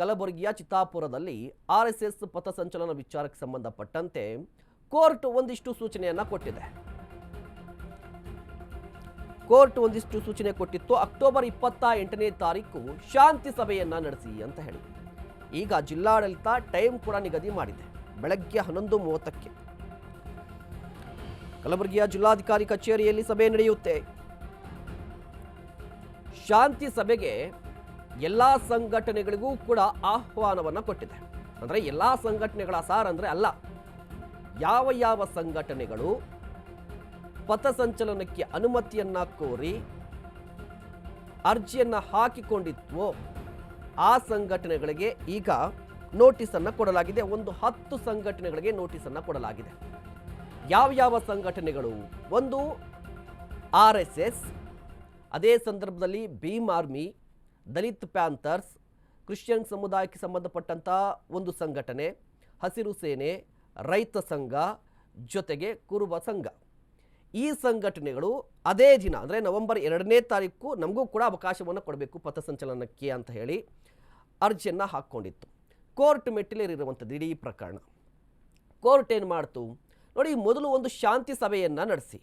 ಕಲಬುರಗಿಯ ಚಿತ್ತಾಪುರದಲ್ಲಿ R S S ಪಥಸಂಚಲನ ವಿಚಾರಕ್ಕೆ ಸಂಬಂಧಪಟ್ಟಂತೆ ಕೋರ್ಟ್ ಒಂದಿಷ್ಟು ಸೂಚನೆಯನ್ನ ಕೊಟ್ಟಿದೆ. ಕೋರ್ಟ್ ಒಂದಿಷ್ಟು ಸೂಚನೆ ಕೊಟ್ಟಿತ್ತು, ಅಕ್ಟೋಬರ್ ಇಪ್ಪತ್ತ ಎಂಟನೇ ತಾರೀಕು ಶಾಂತಿ ಸಭೆಯನ್ನ ನಡೆಸಿ ಅಂತ ಹೇಳಿ ಈಗ ಜಿಲ್ಲಾಡಳಿತ ಟೈಮ್ ಕೂಡ ನಿಗದಿ ಮಾಡಿದೆ, ಬೆಳಗ್ಗೆ ಹನ್ನೊಂದು ಮೂವತ್ತಕ್ಕೆ. ಕಲಬುರಗಿಯ ಜಿಲ್ಲಾಧಿಕಾರಿ ಕಚೇರಿಯಲ್ಲಿ ಸಭೆ ನಡೆಯುತ್ತೆ. ಶಾಂತಿ ಸಭೆಗೆ ಎಲ್ಲ ಸಂಘಟನೆಗಳಿಗೂ ಕೂಡ ಆಹ್ವಾನವನ್ನು ಕೊಟ್ಟಿದೆ. ಅಂದರೆ ಎಲ್ಲ ಸಂಘಟನೆಗಳ ಸಾರ್ ಅಂದರೆ ಅಲ್ಲ. ಯಾವ ಯಾವ ಸಂಘಟನೆಗಳು ಪಥಸಂಚಲನಕ್ಕೆ ಅನುಮತಿಯನ್ನು ಕೋರಿ ಅರ್ಜಿಯನ್ನು ಹಾಕಿಕೊಂಡಿದ್ವೋ ಆ ಸಂಘಟನೆಗಳಿಗೆ ಈಗ ನೋಟಿಸನ್ನು ಕೊಡಲಾಗಿದೆ. ಒಂದು ಹತ್ತು ಸಂಘಟನೆಗಳಿಗೆ ನೋಟಿಸನ್ನು ಕೊಡಲಾಗಿದೆ. ಯಾವ ಯಾವ ಸಂಘಟನೆಗಳು? ಒಂದು ಆರ್ ಎಸ್ ಎಸ್, ಅದೇ ಸಂದರ್ಭದಲ್ಲಿ Bhim Army Dalit Panthers, Christian ಸಮುದಾಯಕ್ಕೆ ಸಂಬಂಧಪಟ್ಟಂಥ ಒಂದು ಸಂಘಟನೆ, ಹಸಿರು ಸೇನೆ, ರೈತ ಸಂಘ ಜೊತೆಗೆ ಕುರುಬ ಸಂಘ. ಈ ಸಂಘಟನೆಗಳು ಅದೇ ದಿನ, ಅಂದರೆ ನವೆಂಬರ್ ಎರಡನೇ ತಾರೀಕು ನಮಗೂ ಕೂಡ ಅವಕಾಶವನ್ನು ಕೊಡಬೇಕು ಪಥಸಂಚಲನಕ್ಕೆ ಅಂತ ಹೇಳಿ ಅರ್ಜಿಯನ್ನು ಹಾಕ್ಕೊಂಡಿತ್ತು. ಕೋರ್ಟ್ ಮೆಟ್ಟಿಲೇರಿರುವಂಥದ್ದು ಇಡೀ ಪ್ರಕರಣ. ಕೋರ್ಟ್ ಏನು ಮಾಡ್ತು? ನೋಡಿ, ಮೊದಲು ಒಂದು ಶಾಂತಿ ಸಭೆಯನ್ನು ನಡೆಸಿ.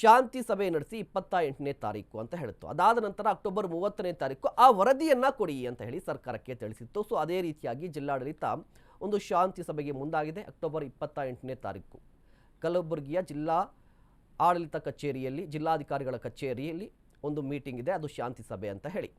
ಶಾಂತಿ ಸಭೆ ನಡೆಸಿ ಇಪ್ಪತ್ತ ಎಂಟನೇ ತಾರೀಕು ಅಂತ ಹೇಳಿತ್ತು ಅದಾದ ನಂತರ ಅಕ್ಟೋಬರ್ ಮೂವತ್ತನೇ ತಾರೀಕು ಆ ವರದಿಯನ್ನು ಕೊಡಿ ಅಂತ ಹೇಳಿ ಸರ್ಕಾರಕ್ಕೆ ತಿಳಿಸಿತ್ತು. ಸೊ ಅದೇ ರೀತಿಯಾಗಿ ಜಿಲ್ಲಾಡಳಿತ ಒಂದು ಶಾಂತಿ ಸಭೆಗೆ ಮುಂದಾಗಿದೆ ಅಕ್ಟೋಬರ್ ಇಪ್ಪತ್ತ ಎಂಟನೇ ತಾರೀಕು. ಕಲಬುರಗಿಯ ಜಿಲ್ಲಾ ಆಡಳಿತ ಕಚೇರಿಯಲ್ಲಿ, ಜಿಲ್ಲಾಧಿಕಾರಿಗಳ ಕಚೇರಿಯಲ್ಲಿ ಒಂದು ಮೀಟಿಂಗ್ ಇದೆ, ಅದು ಶಾಂತಿ ಸಭೆ ಅಂತ ಹೇಳಿ.